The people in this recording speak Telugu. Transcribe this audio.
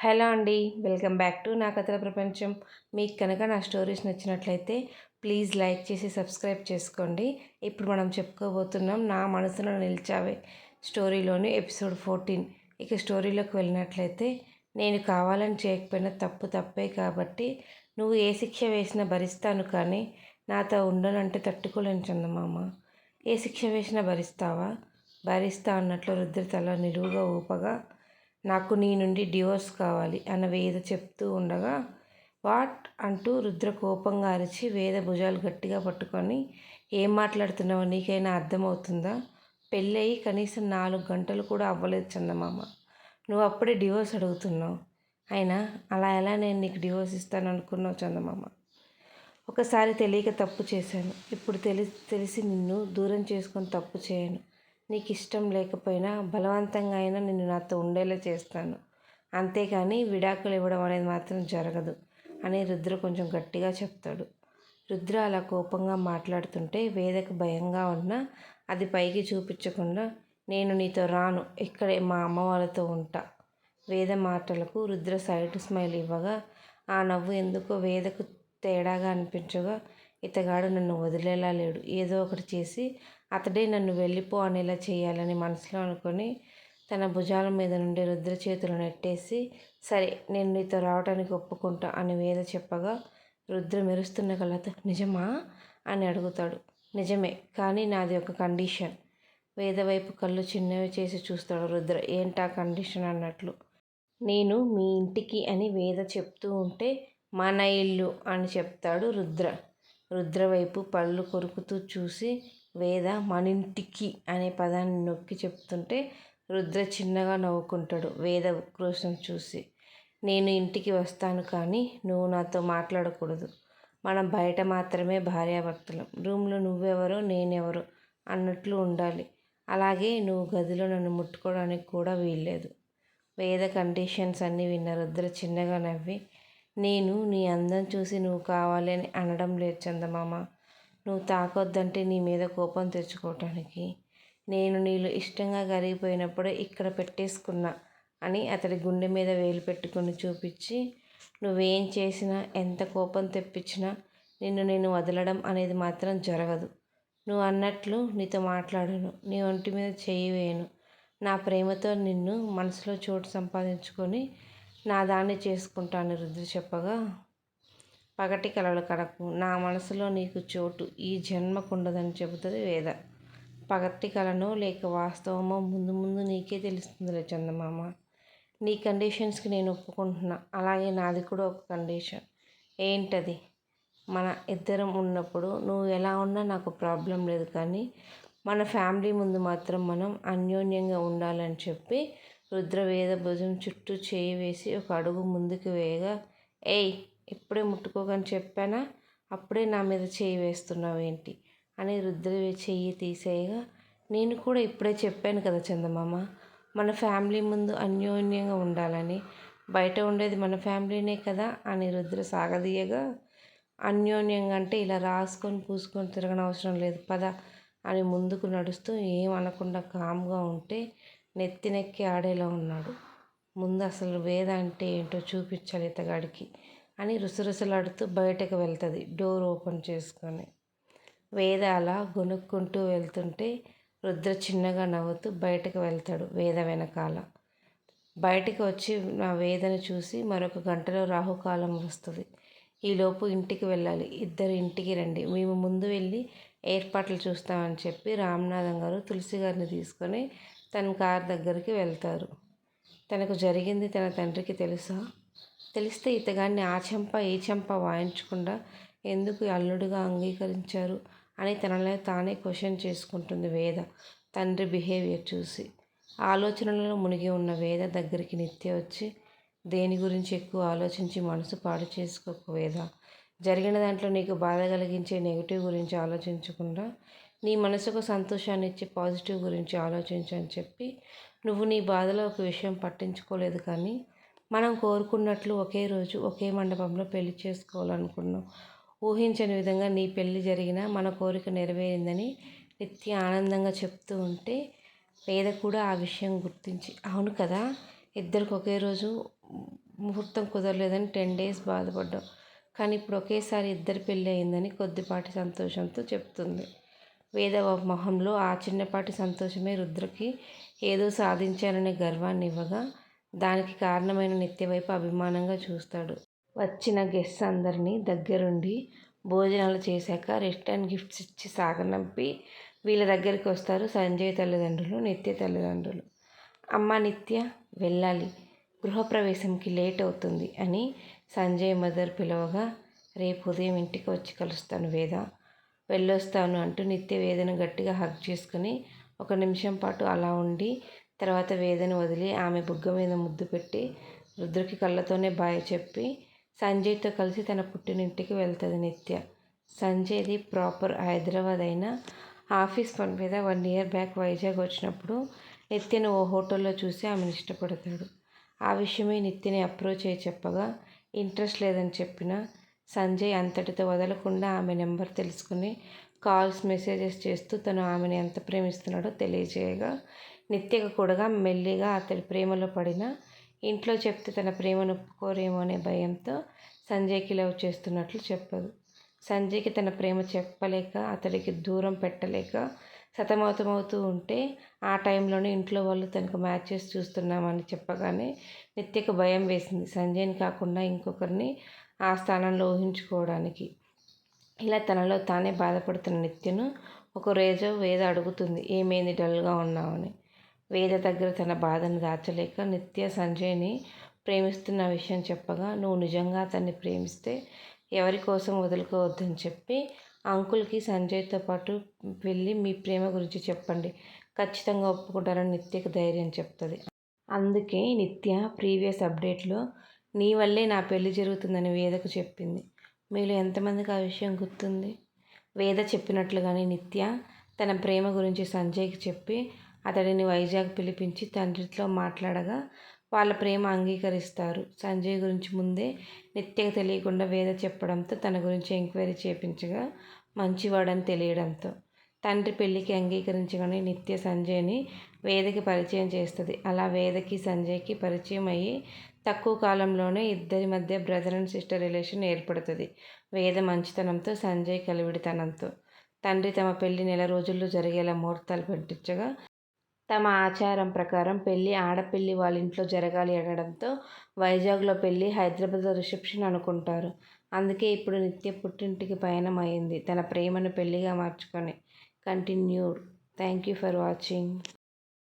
హలో అండి వెల్కమ్ బ్యాక్ టు నా కథల ప్రపంచం. మీకు కనుక నా స్టోరీస్ నచ్చినట్లయితే ప్లీజ్ లైక్ చేసి సబ్స్క్రైబ్ చేసుకోండి. ఇప్పుడు మనం చెప్పుకోబోతున్నాం నా మనసులో నిలిచావే స్టోరీలోని ఎపిసోడ్ ఫోర్టీన్. ఇక స్టోరీలోకి వెళ్ళినట్లయితే నేను కావాలని చేయకపోయినా తప్పు తప్పే కాబట్టి నువ్వు ఏ శిక్ష వేసినా భరిస్తాను కానీ నాతో ఉండనంటే తట్టుకోలేను చందమామ. ఏ శిక్ష వేసినా భరిస్తావా? భరిస్తా అన్నట్లు రుద్ర తల నిలువుగా ఊపగా నాకు నీ నుండి డివోర్స్ కావాలి అన్న వేద చెప్తూ ఉండగా వాట్? అంటూ రుద్ర కోపంగా అరిచి వేద భుజాలు గట్టిగా పట్టుకొని ఏం మాట్లాడుతున్నావో నీకైనా అర్థమవుతుందా? పెళ్ళయి కనీసం నాలుగు గంటలు కూడా అవ్వలేదు చందమామ. నువ్వు అప్పుడే డివోర్స్ అడుగుతున్నావు. అయినా అలా ఎలా నేను నీకు డివోర్స్ ఇస్తాను అనుకున్నావు చందమామ? ఒకసారి తెలియక తప్పు చేశాను. ఇప్పుడు తెలి తెలిసి నిన్ను దూరం చేసుకొని తప్పు చేయను. నీకు ఇష్టం లేకపోయినా బలవంతంగా అయినా నిన్ను నాతో ఉండేలా చేస్తాను. అంతేకాని విడాకులు ఇవ్వడం అనేది మాత్రం జరగదు అని రుద్ర కొంచెం గట్టిగా చెప్తాడు. రుద్ర అలా కోపంగా మాట్లాడుతుంటే వేదకు భయంగా ఉన్నా అది పైకి చూపించకుండా నేను నీతో రాను ఇక్కడే మా అమ్మ వాళ్ళతో ఉంటా. వేద మాటలకు రుద్ర సైడ్ స్మైల్ ఇవ్వగా ఆ నవ్వు ఎందుకో వేదకు తేడాగా అనిపించగా ఇతగాడు నన్ను వదిలేలా లేడు. ఏదో ఒకటి చేసి అతడే నన్ను వెళ్ళిపో అనేలా చేయాలని మనసులో అనుకొని తన భుజాల మీద నుండి రుద్ర చేతులు నెట్టేసి సరే నేను నీతో రావడానికి ఒప్పుకుంటా అని వేద చెప్పగా రుద్ర మెరుస్తున్న కళ్ళతో నిజమా? అని అడుగుతాడు. నిజమే కానీ నాది ఒక కండిషన్. వేద వైపు కళ్ళు చిన్నవి చేసి చూస్తాడు రుద్ర. ఏంటా కండిషన్? అన్నట్లు. నేను మీ ఇంటికి అని వేద చెప్తూ ఉంటే మన ఇల్లు అని చెప్తాడు రుద్ర. రుద్ర వైపు పళ్ళు కొరుకుతూ చూసి వేద మనింటికి అనే పదాన్ని నొక్కి చెప్తుంటే రుద్ర చిన్నగా నవ్వుకుంటాడు వేద ఉక్రోషం చూసి. నేను ఇంటికి వస్తాను కానీ నువ్వు నాతో మాట్లాడకూడదు. మనం బయట మాత్రమే భార్యాభర్తలం. రూమ్లో నువ్వెవరో నేనెవరో అన్నట్లు ఉండాలి. అలాగే నువ్వు గదిలో నన్ను ముట్టుకోవడానికి కూడా వీల్లేదు. వేద కండిషన్స్ అన్నీ విన్న రుద్ర చిన్నగా నవ్వి నేను నీ అందం చూసి నువ్వు కావాలి అని అనడం లేదు చందమామ. నువ్వు తాకొద్దంటే నీ మీద కోపం తెచ్చుకోవటానికి. నేను నీళ్ళు ఇష్టంగా కరిగిపోయినప్పుడే ఇక్కడ పెట్టేసుకున్నా అని అతడి గుండె మీద వేలు పెట్టుకుని చూపించి నువ్వేం చేసినా ఎంత కోపం తెప్పించినా నిన్ను నేను వదలడం అనేది మాత్రం జరగదు. నువ్వు అన్నట్లు నీతో మాట్లాడను. నీ ఒంటి మీద చేయి వేయను. నా ప్రేమతో నిన్ను మనసులో చోటు సంపాదించుకొని నా దాన్ని చేసుకుంటాను రుద్ర చెప్పగా. పగటి కలలు కడకు నా మనసులో నీకు చోటు. ఈ జన్మకుండదని చెబుతుంది వేద. పగటి కలను లేక వాస్తవమో ముందు ముందు నీకే తెలుస్తుందిలే చందమామ. నీ కండిషన్స్కి నేను ఒప్పుకుంటున్నా. అలాగే నాది కూడా ఒక కండిషన్. ఏంటది? మన ఇద్దరం ఉన్నప్పుడు నువ్వు ఎలా ఉన్నా నాకు ప్రాబ్లం లేదు కానీ మన ఫ్యామిలీ ముందు మాత్రం మనం అన్యోన్యంగా ఉండాలని చెప్పి రుద్రవేద భుజం చుట్టూ చేయి వేసి ఒక అడుగు ముందుకు వేయగా ఏయ్ ఇప్పుడే ముట్టుకోకని చెప్పానా? అప్పుడే నా మీద చేయి వేస్తున్నావు ఏంటి? అని రుద్ర చెయ్యి తీసేయగా నేను కూడా ఇప్పుడే చెప్పాను కదా చందమామ మన ఫ్యామిలీ ముందు అన్యోన్యంగా ఉండాలని. బయట ఉండేది మన ఫ్యామిలీనే కదా అని రుద్ర సాగదీయగా అన్యోన్యంగా అంటే ఇలా రాసుకొని పూసుకొని తిరగని అవసరం లేదు పద అని ముందుకు నడుస్తూ ఏమనకుండా కామ్గా ఉంటే నెత్తినెక్కి ఆడేలా ఉన్నాడు. ముందు అసలు వేద అంటే ఏంటో చూపించాలి ఇతగాడికి. అని రుసరుసలాడుతూ బయటకు వెళ్తుంది. డోర్ ఓపెన్ చేసుకొని వేద అలా గొనుక్కుంటూ వెళ్తుంటే రుద్ర చిన్నగా నవ్వుతూ బయటకు వెళ్తాడు వేద వెనకాల. బయటికి వచ్చి నా వేదను చూసి మరొక గంటలో రాహుకాలం వస్తుంది. ఈలోపు ఇంటికి వెళ్ళాలి. ఇద్దరు ఇంటికి రండి. మేము ముందు వెళ్ళి ఏర్పాట్లు చూస్తామని చెప్పి రామనాథం గారు తులసి గారిని తీసుకొని తన కార్ దగ్గరికి వెళ్తారు. తనకు జరిగింది తన తండ్రికి తెలుసా? తెలిస్తే ఇతగాన్ని ఆ చెంప ఈ చెంప వాయించకుండా ఎందుకు అల్లుడుగా అంగీకరించారు అని తనలో తానే క్వశ్చన్ చేసుకుంటుంది వేద. తండ్రి బిహేవియర్ చూసి. ఆలోచనలలో మునిగి ఉన్న వేద దగ్గరికి నిత్య వచ్చి దేని గురించి ఎక్కువ ఆలోచించి మనసు పాడు చేసుకోక వేద. జరిగిన దాంట్లో నీకు బాధ కలిగించే నెగిటివ్ గురించి ఆలోచించకుండా నీ మనసుకు సంతోషాన్ని ఇచ్చే పాజిటివ్ గురించి ఆలోచించని చెప్పి నువ్వు నీ బాధలో ఒక విషయం పట్టించుకోలేదు కానీ మనం కోరుకున్నట్లు ఒకే రోజు ఒకే మండపంలో పెళ్ళి చేసుకోవాలనుకున్నాం. ఊహించని విధంగా నీ పెళ్ళి జరిగినా మన కోరిక నెరవేరిందని నిత్య ఆనందంగా చెప్తూ ఉంటే వేద కూడా ఆ విషయం గుర్తించి అవును కదా? ఇద్దరికి ఒకే రోజు ముహూర్తం కుదరలేదని టెన్ డేస్ బాధపడ్డాం. కానీ ఇప్పుడు ఒకేసారి ఇద్దరి పెళ్ళి అయిందని కొద్దిపాటి సంతోషంతో చెప్తుంది. వేద మొహంలో ఆ చిన్నపాటి సంతోషమే రుద్రకి ఏదో సాధించాలనే గర్వాన్ని ఇవ్వగా దానికి కారణమైన నిత్య వైపు అభిమానంగా చూస్తాడు. వచ్చిన గెస్ట్స్ అందరినీ దగ్గరుండి భోజనాలు చేశాక రిటర్న్ గిఫ్ట్స్ ఇచ్చి సాగనంపి వీళ్ళ దగ్గరికి వస్తారు సంజయ్ తల్లిదండ్రులు నిత్య తల్లిదండ్రులు. అమ్మ నిత్య వెళ్ళాలి. గృహప్రవేశంకి లేట్ అవుతుంది అని సంజయ్ మదర్ పిలవగా రేపు ఉదయం ఇంటికి వచ్చి కలుస్తాను వేద. వెళ్ళొస్తాను అంటూ నిత్య వేదన గట్టిగా హగ్ చేసుకుని ఒక నిమిషం పాటు అలా ఉండి తర్వాత వేదన వదిలి ఆమె బుగ్గ మీద ముద్దు పెట్టి రుద్రకి కళ్ళతోనే బాయ్ చెప్పి సంజయ్తో కలిసి తన పుట్టినింటికి వెళ్తుంది నిత్య. సంజయ్ది ప్రాపర్ హైదరాబాద్ అయినా ఆఫీస్ పని మీద వన్ ఇయర్ బ్యాక్ వైజాగ్ వచ్చినప్పుడు నిత్యను ఓ హోటల్లో చూసి ఆమెను ఇష్టపడతాడు. ఆ విషయమే నిత్యని అప్రోచ్ అయ్యి చెప్పగా ఇంట్రెస్ట్ లేదని చెప్పిన సంజయ్ అంతటితో వదలకుండా ఆమె నెంబర్ తెలుసుకుని కాల్స్ మెసేజెస్ చేస్తూ తను ఆమెను ఎంత ప్రేమిస్తున్నాడో తెలియజేయగా నిత్యకు కూడా మెల్లిగా అతడి ప్రేమలో పడిన ఇంట్లో చెప్తే తన ప్రేమను ఒప్పుకోరేమో అనే భయంతో సంజయ్కి లవ్ చేస్తున్నట్లు చెప్పదు. సంజయ్కి తన ప్రేమ చెప్పలేక అతడికి దూరం పెట్టలేక సతమతమవుతూ ఉంటే ఆ టైంలోనే ఇంట్లో వాళ్ళు తనకు మ్యాచెస్ చూస్తున్నామని చెప్పగానే నిత్యకు భయం వేసింది. సంజయ్ని కాకుండా ఇంకొకరిని ఆ స్థానంలో ఊహించుకోవడానికి. ఇలా తనలో తానే బాధపడుతున్న నిత్యను ఒక రోజు వేద అడుగుతుంది ఏమైంది? డల్గా ఉన్నావని. వేద దగ్గర తన బాధను దాచలేక నిత్య సంజయ్ని ప్రేమిస్తున్న విషయం చెప్పగా నువ్వు నిజంగా అతన్ని ప్రేమిస్తే ఎవరి కోసం వదులుకోవద్దని చెప్పి అంకుల్కి సంజయ్తో పాటు వెళ్ళి మీ ప్రేమ గురించి చెప్పండి. ఖచ్చితంగా ఒప్పుకుంటారని నిత్యకు ధైర్యం చెప్తుంది. అందుకే నిత్య ప్రీవియస్ అప్డేట్లో నీ వల్లే నా పెళ్ళి జరుగుతుందని వేదకు చెప్పింది. మీలో ఎంతమందికి ఆ విషయం గుర్తుంది? వేద చెప్పినట్లుగానే నిత్య తన ప్రేమ గురించి సంజయ్కి చెప్పి అతడిని వైజాగ్ పిలిపించి తండ్రితో మాట్లాడగా వాళ్ళ ప్రేమ అంగీకరిస్తారు. సంజయ్ గురించి ముందే నిత్యకు తెలియకుండా వేద చెప్పడంతో తన గురించి ఎంక్వైరీ చేయించగా మంచివాడని తెలియడంతో. తండ్రి పెళ్ళికి అంగీకరించగానే నిత్య సంజయ్ని వేదకి పరిచయం చేస్తుంది. అలా వేదకి సంజయ్కి పరిచయం అయ్యి తక్కువ కాలంలోనే ఇద్దరి మధ్య బ్రదర్ అండ్ సిస్టర్ రిలేషన్ ఏర్పడుతుంది. వేద మంచితనంతో సంజయ్ కలివిడితనంతో. తండ్రి తమ పెళ్ళి నెల రోజుల్లో జరిగేలా ముహూర్తాలు పెట్టించగా తమ ఆచారం ప్రకారం పెళ్ళి ఆడపెళ్ళి వాళ్ళ ఇంట్లో జరగాలి అనడంతో వైజాగ్లో పెళ్ళి హైదరాబాద్లో రిసెప్షన్ అనుకుంటారు. అందుకే ఇప్పుడు నిత్య పుట్టింటికి పయనం అయింది తన ప్రేమను పెళ్ళిగా మార్చుకొని continued. Thank you for watching.